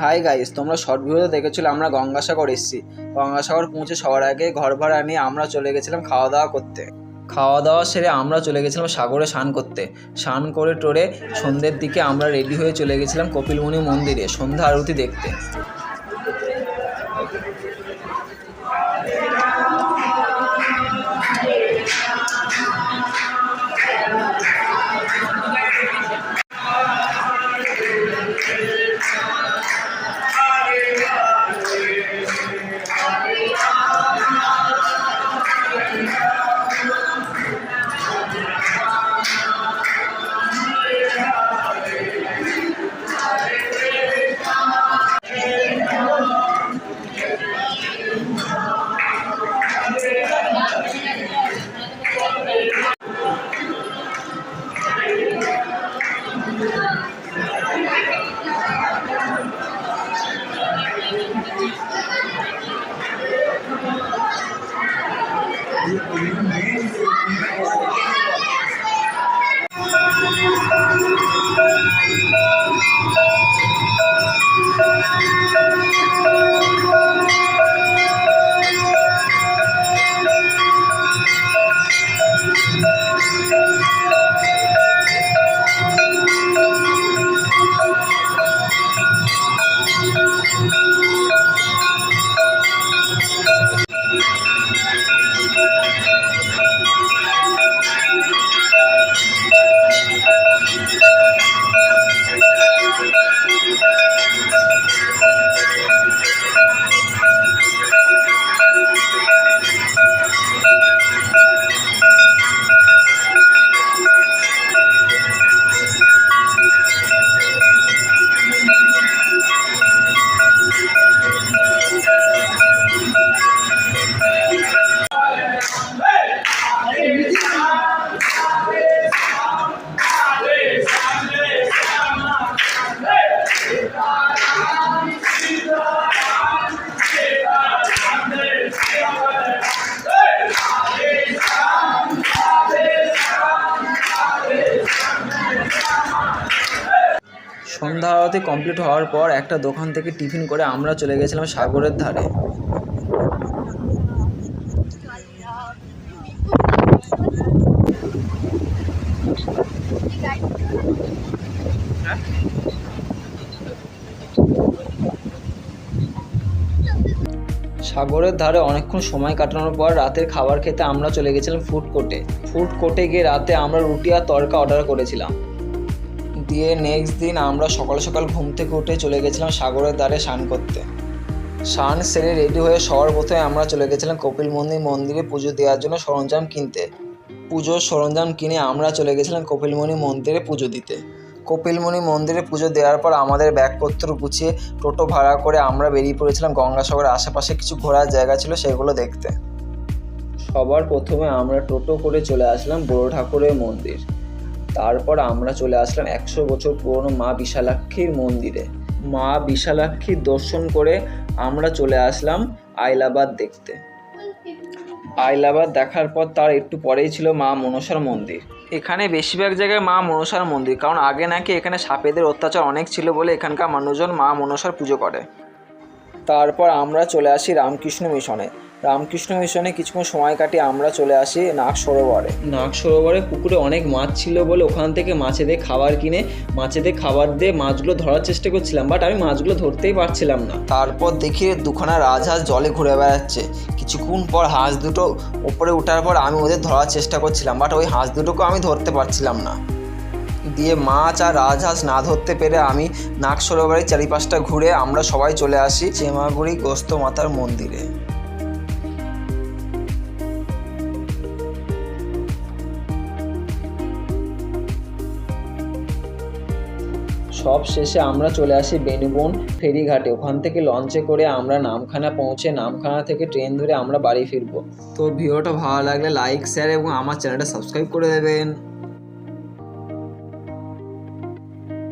Hi guys তোমরা short ভিডিওতে দেখেছিলে আমরা গঙ্গাসাগর এসেছি। গঙ্গাসাগর পৌঁছে সবার আগে ঘর ভাড়া নিয়ে আমরা চলে গেছিলাম খাওয়া দাওয়া করতে। খাওয়া দাওয়া সেরে আমরা চলে গেছিলাম সাগরে স্নান করতে। স্নান করে টোরে সন্ধ্যের দিকে আমরা রেডি হয়ে চলে গেছিলাম কপিলমণি মন্দিরে সন্ধ্যা আরতি দেখতে। Thank you. সন্ধ্যা আরতি কমপ্লিট হওয়ার পর একটা দোকান থেকে টিফিন করে আমরা চলে গেছিলাম সাগরের ধারে। সাগরের ধারে অনেকক্ষণ সময় কাটানোর পর রাতের খাবার খেতে আমরা চলে গেছিলাম ফুড কোর্টে। ফুড কোর্টে গিয়ে রাতে আমরা রুটি আর তড়কা অর্ডার করেছিলাম। দিয়ে নেক্সট দিন আমরা সকাল সকাল ঘুম থেকে উঠে চলে গেছিলাম সাগরের দ্বারে স্নান করতে। স্নান সেরে রেডি হয়ে সবার প্রথমে আমরা চলে গেছিলাম কপিল মন্দির মন্দিরে পুজো দেওয়ার জন্য সরঞ্জাম কিনতে। পুজোর সরঞ্জাম কিনে আমরা চলে গেছিলাম কপিলমণি মন্দিরে পুজো দিতে। কপিলমণি মন্দিরে পুজো দেওয়ার পর আমাদের ব্যাগপত্র গুছিয়ে টোটো ভাড়া করে আমরা বেরিয়ে পড়েছিলাম গঙ্গাসাগরের আশেপাশে কিছু ঘোরার জায়গা ছিল সেগুলো দেখতে। সবার প্রথমে আমরা টোটো করে চলে আসলাম বড় ঠাকুরের মন্দির। তারপর আমরা চলে আসলাম একশো বছর পুরনো মা বিশালাক্ষীর মন্দিরে। মা বিশালাক্ষীর দর্শন করে আমরা চলে আসলাম আইলাবাদ দেখতে। আইলাবাদ দেখার পর তার একটু পরেই ছিল মা মনসার মন্দির। এখানে বেশিরভাগ জায়গায় মা মনসার মন্দির, কারণ আগে নাকি এখানে সাপেদের অত্যাচার অনেক ছিল বলে এখানকার মানুষজন মা মনসার পুজো করে। তারপর আমরা চলে আসি রামকৃষ্ণ মিশনে। রামকৃষ্ণ মিশনে কিছুক্ষণ সময় কাটিয়ে আমরা চলে আসি নাগ সরোবরে নাগ সরোবরে পুকুরে অনেক মাছ ছিল বলে ওখান থেকে মাছেদের খাবার কিনে মাছেদের খাবার দিয়ে মাছগুলো ধরার চেষ্টা করছিলাম বাট আমি মাছগুলো ধরতেই পারছিলাম না। তারপর দেখি দুখানা রাজহাঁস জলে ঘুরে বেড়াচ্ছে। কিছুক্ষণ পর হাঁস দুটো ওপরে ওঠার পর আমি ওদের ধরার চেষ্টা করছিলাম বাট ওই হাঁস দুটোকে আমি ধরতে পারছিলাম না। দিয়ে মাছ আর রাজহাঁস না ধরতে পেরে আমি নাগ সরোবরের চারিপাশটা ঘুরে আমরা সবাই চলে আসি চেমাগুড়ি গোস্ত মাতার মন্দিরে। সব শেষে আমরা চলে আসি বেনুবন ফেরিঘাটে। ওখান থেকে লঞ্চে করে আমরা নামখানা পৌঁছে নামখানা থেকে ট্রেন ধরে আমরা বাড়ি ফিরবো। তো ভিডিওটা ভালো লাগলে লাইক শেয়ার এবং আমার চ্যানেলটা সাবস্ক্রাইব করে দেবেন।